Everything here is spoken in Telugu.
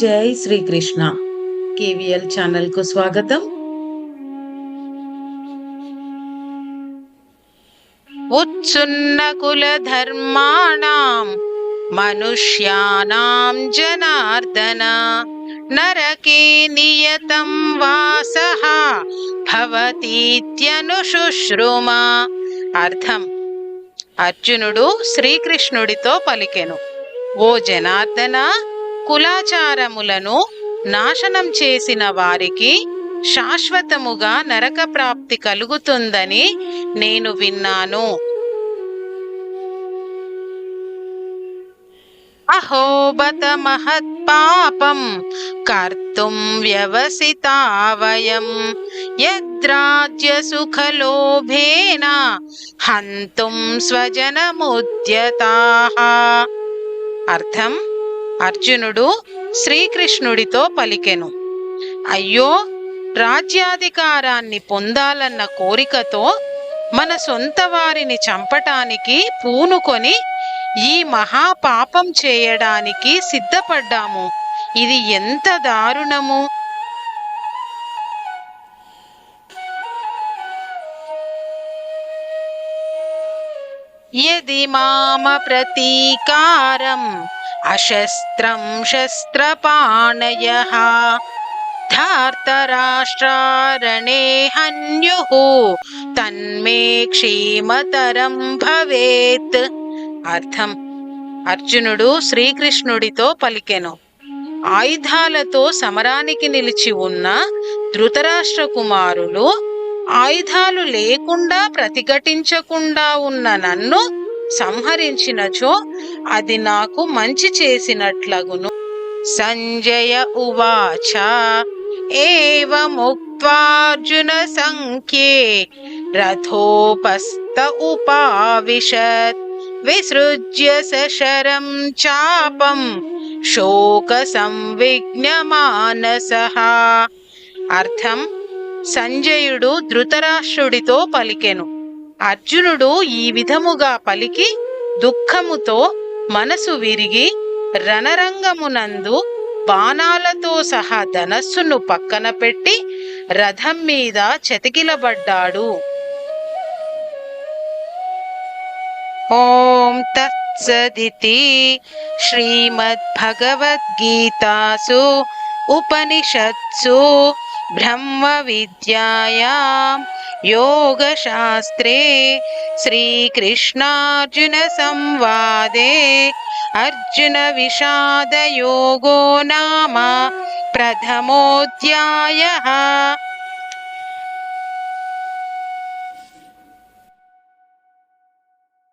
జై శ్రీకృష్ణ. కేవీఎల్ ఛానల్కు స్వాగతం. ఉచ్చున్న కుల ధర్మాణం మనుష్యానాం జనార్దన నరకే నియతం వాసః భవతీత్యనుశుశ్రుమ. అర్థం. అర్జునుడు శ్రీకృష్ణుడితో పలికెను. ఓ జనార్దన కులాచారములను నాశనం చేసిన వారికి శాశ్వతముగా నరక ప్రాప్తి కలుగుతుందని నేను విన్నాను. అహోబత మహత్పాపం కర్తుం వ్యవసితా వయం యద్రాజ్య సుఖలోభేన హంతుం స్వజనముద్యతాః. అర్థం? అర్జునుడు శ్రీకృష్ణుడితో పలికెను. అయ్యో రాజ్యాధికారాన్ని పొందాలన్న కోరికతో మన సొంత వారిని చంపటానికి పూనుకొని ఈ మహాపాపం చేయడానికి సిద్ధపడ్డాము. ఇది ఎంత దారుణము! యది మామ ప్రతీకారం అశస్త్రం శస్త్రపాణయ ధార్తరాష్ట్రారణే హన్యుః తన్మే క్షేమతరం భవేత్ అర్థం అర్జునుడు శ్రీకృష్ణుడితో పలికెను. ఆయుధాలతో సమరానికి నిలిచి ఉన్న ధృతరాష్ట్ర కుమారులు ఆయుధాలు లేకుండా ప్రతిఘటించకుండా ఉన్న నన్ను సంహరించినచో అది నాకు మంచి చేసినట్లగును. సంజయ ఉవాచ ఏవముక్త్వార్జున సంఖ్యే రథోపస్థ ఉపావిశత్ విసృజ్య సశరం చాపం శోక సంవిఘ్నమానస అర్థం? సంజయుడు ధృతరాష్ట్రుడితో పలికెను. అర్జునుడు ఈ విధముగా పలికి దుఃఖముతో మనసు విరిగి రణరంగమునందు బాణాలతో సహా ధనస్సును పక్కన పెట్టి రథం మీద చతికిలబడ్డాడు. ఓం తత్సదితి శ్రీమద్భగవద్గీతాసు ఉపనిషత్సు ब्रह्मविद्यायां योगशास्त्रे श्रीकृष्णार्जुनसंवादे अर्जुनविषादयोगो नाम प्रथमोऽध्यायः।